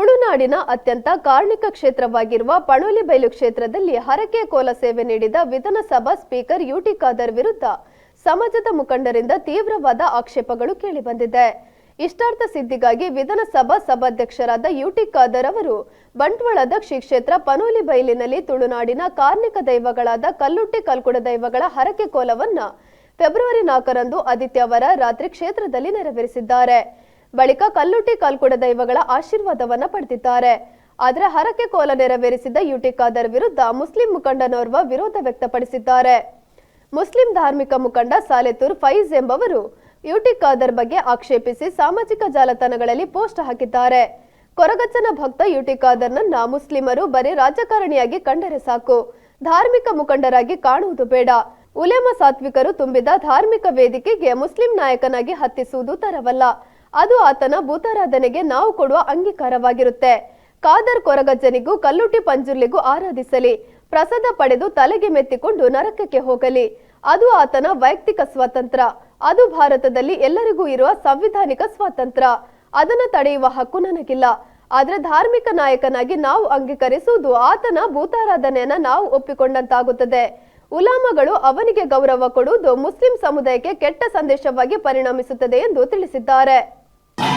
ತುಳುನಾಡಿನ ಅತ್ಯಂತ ಕಾರ್ಣಿಕ ಕ್ಷೇತ್ರವಾಗಿರುವ ಪಣೋಲಿಬೈಲು ಕ್ಷೇತ್ರದಲ್ಲಿ ಹರಕೆ ಕೋಲ ಸೇವೆ ನೀಡಿದ ವಿಧಾನಸಭಾ ಸ್ಪೀಕರ್ ಯುಟಿ ಖಾದರ್ ವಿರುದ್ಧ ಸಮಾಜದ ಮುಖಂಡರಿಂದ ತೀವ್ರವಾದ ಆಕ್ಷೇಪಗಳು ಕೇಳಿಬಂದಿದೆ. ಇಷ್ಟಾರ್ಥ ಸಿದ್ಧಿಗಾಗಿ ವಿಧಾನಸಭಾ ಸಭಾಧ್ಯಕ್ಷರಾದ ಯುಟಿ ಖಾದರ್ ಅವರು ಬಂಟ್ವಾಳದ ಶ್ರೀ ಕ್ಷೇತ್ರ ಪನೋಲಿ ಬಯಲಿನಲ್ಲಿ ತುಳುನಾಡಿನ ಕಾರ್ಣಿಕ ದೈವಗಳಾದ ಕಲ್ಲುಟ್ಟಿ ಕಲ್ಕುಡ ದೈವಗಳ ಹರಕೆ ಕೋಲವನ್ನ ಫೆಬ್ರವರಿ ನಾಲ್ಕರಂದು ಆದಿತ್ಯವಾರ ರಾತ್ರಿ ಕ್ಷೇತ್ರದಲ್ಲಿ ನೆರವೇರಿಸಿದ್ದಾರೆ. ಬಳಿಕ ಕಲ್ಲುಟ್ಟಿ ಕಲ್ಕುಡ ದೈವಗಳ ಆಶೀರ್ವಾದವನ್ನ ಪಡೆದಿದ್ದಾರೆ. ಆದರೆ ಹರಕೆ ಕೋಲ ನೆರವೇರಿಸಿದ ಯುಟಿ ಖಾದರ್ ವಿರುದ್ಧ ಮುಸ್ಲಿಂ ಮುಖಂಡನೋರ್ವ ವಿರೋಧ ವ್ಯಕ್ತಪಡಿಸಿದ್ದಾರೆ. ಮುಸ್ಲಿಂ ಧಾರ್ಮಿಕ ಮುಖಂಡ ಸಾಲೆತೂರ್ ಫೈಜ್ ಎಂಬವರು ಯುಟಿ ಖಾದರ್ ಬಗ್ಗೆ ಆಕ್ಷೇಪಿಸಿ ಸಾಮಾಜಿಕ ಜಾಲತಾಣಗಳಲ್ಲಿ ಪೋಸ್ಟ್ ಹಾಕಿದ್ದಾರೆ. ಕೊರಗಚ್ಚನ ಭಕ್ತ ಯುಟಿ ಖಾದರ್ನನ್ನ ಮುಸ್ಲಿಮರು ಬರೀ ರಾಜಕಾರಣಿಯಾಗಿ ಕಂಡರೆ ಸಾಕು. ಧಾರ್ಮಿಕ ಮುಖಂಡರಾಗಿ ಕಾಣುವುದು ಬೇಡ. ಉಲೇಮ ಸಾತ್ವಿಕರು ತುಂಬಿದ ಧಾರ್ಮಿಕ ವೇದಿಕೆಗೆ ಮುಸ್ಲಿಂ ನಾಯಕನಾಗಿ ಹತ್ತಿಸುವುದು ತರವಲ್ಲ. ಅದು ಆತನ ಭೂತಾರಾಧನೆಗೆ ನಾವು ಕೊಡುವ ಅಂಗೀಕಾರವಾಗಿರುತ್ತೆ. ಕಾದರ್ ಕೊರಗಜ್ಜನಿಗೂ ಕಲ್ಲುಟಿ ಪಂಜುರ್ಲಿಗೂ ಆರಾಧಿಸಲಿ. ಪ್ರಸಾದ ಪಡೆದು ತಲೆಗೆ ಮೆತ್ತಿಕೊಂಡು ನರಕಕ್ಕೆ ಹೋಗಲಿ. ಅದು ಆತನ ವೈಯಕ್ತಿಕ ಸ್ವಾತಂತ್ರ್ಯ ಅದು ಭಾರತದಲ್ಲಿ ಎಲ್ಲರಿಗೂ ಇರುವ ಸಂವಿಧಾನಿಕ ಸ್ವಾತಂತ್ರ್ಯ ಅದನ್ನು ತಡೆಯುವ ಹಕ್ಕು ನನಗಿಲ್ಲ. ಆದರೆ ಧಾರ್ಮಿಕ ನಾಯಕನಾಗಿ ನಾವು ಅಂಗೀಕರಿಸುವುದು ಆತನ ಭೂತಾರಾಧನೆಯನ್ನ ನಾವು ಒಪ್ಪಿಕೊಂಡಂತಾಗುತ್ತದೆ. ಉಲಾಮಗಳು ಅವನಿಗೆ ಗೌರವ ಕೊಡುವುದು ಮುಸ್ಲಿಂ ಸಮುದಾಯಕ್ಕೆ ಕೆಟ್ಟ ಸಂದೇಶವಾಗಿ ಪರಿಣಮಿಸುತ್ತದೆ ಎಂದು ತಿಳಿಸಿದ್ದಾರೆ.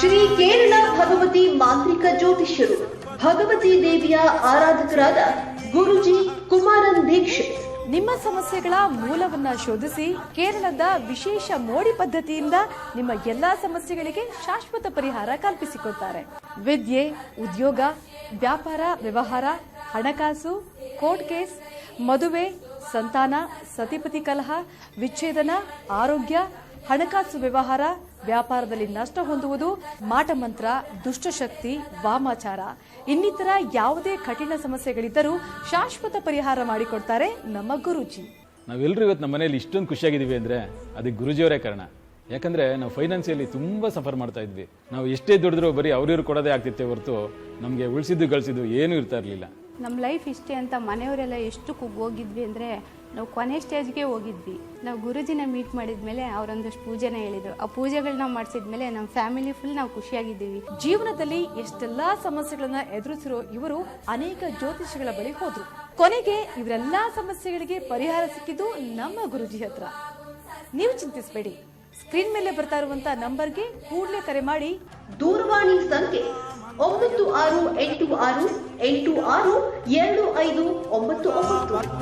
ಶ್ರೀ ಕೇರಳ ಭಗವತಿ ಮಾಂತ್ರಿಕ ಜ್ಯೋತಿಷ್ಯರು ಭಗವತಿ ದೇವಿಯ ಆರಾಧಕರಾದ ಗುರುಜಿ ಕುಮಾರನ್ ದೀಕ್ಷಿತ್ ನಿಮ್ಮ ಸಮಸ್ಯೆಗಳ ಮೂಲವನ್ನ ಶೋಧಿಸಿ ಕೇರಳದ ವಿಶೇಷ ಮೋಡಿ ಪದ್ಧತಿಯಿಂದ ನಿಮ್ಮ ಎಲ್ಲಾ ಸಮಸ್ಯೆಗಳಿಗೆ ಶಾಶ್ವತ ಪರಿಹಾರ ಕಲ್ಪಿಸಿಕೊಡ್ತಾರೆ. ವಿದ್ಯೆ, ಉದ್ಯೋಗ, ವ್ಯಾಪಾರ, ವ್ಯವಹಾರ, ಹಣಕಾಸು, ಕೋರ್ಟ್ ಕೇಸ್, ಮದುವೆ, ಸಂತಾನ, ಸತಿಪತಿ ಕಲಹ, ವಿಚ್ಛೇದನ, ಆರೋಗ್ಯ, ಹಣಕಾಸು ವ್ಯವಹಾರ ವ್ಯಾಪಾರದಲ್ಲಿ ನಷ್ಟ ಹೊಂದುವುದು ಮಾಟಮಂತ್ರ ದುಷ್ಟಶಕ್ತಿ ವಾಮಾಚಾರ. ಇನ್ನಿತರ ಯಾವುದೇ ಕಠಿಣ ಸಮಸ್ಯೆಗಳಿದ್ದರೂ ಶಾಶ್ವತ ಪರಿಹಾರ ಮಾಡಿಕೊಡ್ತಾರೆ ನಮ್ಮ ಗುರುಜಿ. ನಾವೆಲ್ಲರೂ ಇವತ್ತು ನಮ್ಮ ಮನೆಯಲ್ಲಿ ಇಷ್ಟೊಂದು ಖುಷಿಯಾಗಿದ್ದೀವಿ ಅಂದರೆ ಅದಕ್ಕೆ ಗುರುಜಿಯವರೇ ಕಾರಣ. ಯಾಕಂದರೆ ನಾವು ಫೈನಾನ್ಸಿಯಲ್ಲಿ ತುಂಬ ಸಫರ್ ಮಾಡ್ತಾ ಇದ್ವಿ. ನಾವು ಎಷ್ಟೇ ದುಡಿದ್ರೂ ಬರೀ ಅವ್ರಿವ್ರು ಕೊಡೋದೇ ಆಗ್ತಿತ್ತೆ ಹೊರತು ನಮಗೆ ಉಳಿಸಿದ್ದು, ಗಳಿಸಿದ್ದು ಏನೂ ಇರ್ತಾ ಇರಲಿಲ್ಲ. ನಮ್ಮ ಲೈಫ್ ಇಷ್ಟೇ ಅಂತ ಮನೆಯವರೆಲ್ಲ ಎಷ್ಟು ಕುಗ್ಗೋಗಿದ್ವಿ ಅಂದರೆ ನಾವು ಕೊನೆ ಸ್ಟೇಜ್ಗೆ ಹೋಗಿದ್ವಿ. ನಾವು ಗುರುಜಿನ ಮೀಟ್ ಮಾಡಿದ ಮೇಲೆ ಅವರೊಂದಷ್ಟು ಪೂಜೆನ ಹೇಳಿದ್ರು. ಆ ಪೂಜೆಗಳನ್ನ ಮಾಡಿಸಿದ್ಮೇಲೆ ನಮ್ಮ ಫ್ಯಾಮಿಲಿ ಫುಲ್ ನಾವು ಖುಷಿಯಾಗಿದ್ದೀವಿ. ಜೀವನದಲ್ಲಿ ಎಷ್ಟೆಲ್ಲ ಸಮಸ್ಯೆಗಳನ್ನ ಎದುರಿಸಿರೋ ಇವರು ಅನೇಕ ಜ್ಯೋತಿಷಿಗಳ ಬಳಿ ಹೋದ್ರು. ಕೊನೆಗೆ ಇವರೆಲ್ಲ ಸಮಸ್ಯೆಗಳಿಗೆ ಪರಿಹಾರ ಸಿಕ್ಕಿದ್ದು ನಮ್ಮ ಗುರುಜಿ ಹತ್ರ. ನೀವು ಚಿಂತಿಸಬೇಡಿ. ಸ್ಕ್ರೀನ್ ಮೇಲೆ ಬರ್ತಾ ಇರುವಂತ ನಂಬರ್ಗೆ ಕೂಡಲೇ ಕರೆ ಮಾಡಿ. ದೂರವಾಣಿ ಸಂಖ್ಯೆ ಒಂಬತ್ತು ಆರು ಎಂಟು ಆರು ಎಂಟು ಆರು ಎರಡು ಐದು ಒಂಬತ್ತು ಒಂಬತ್ತು.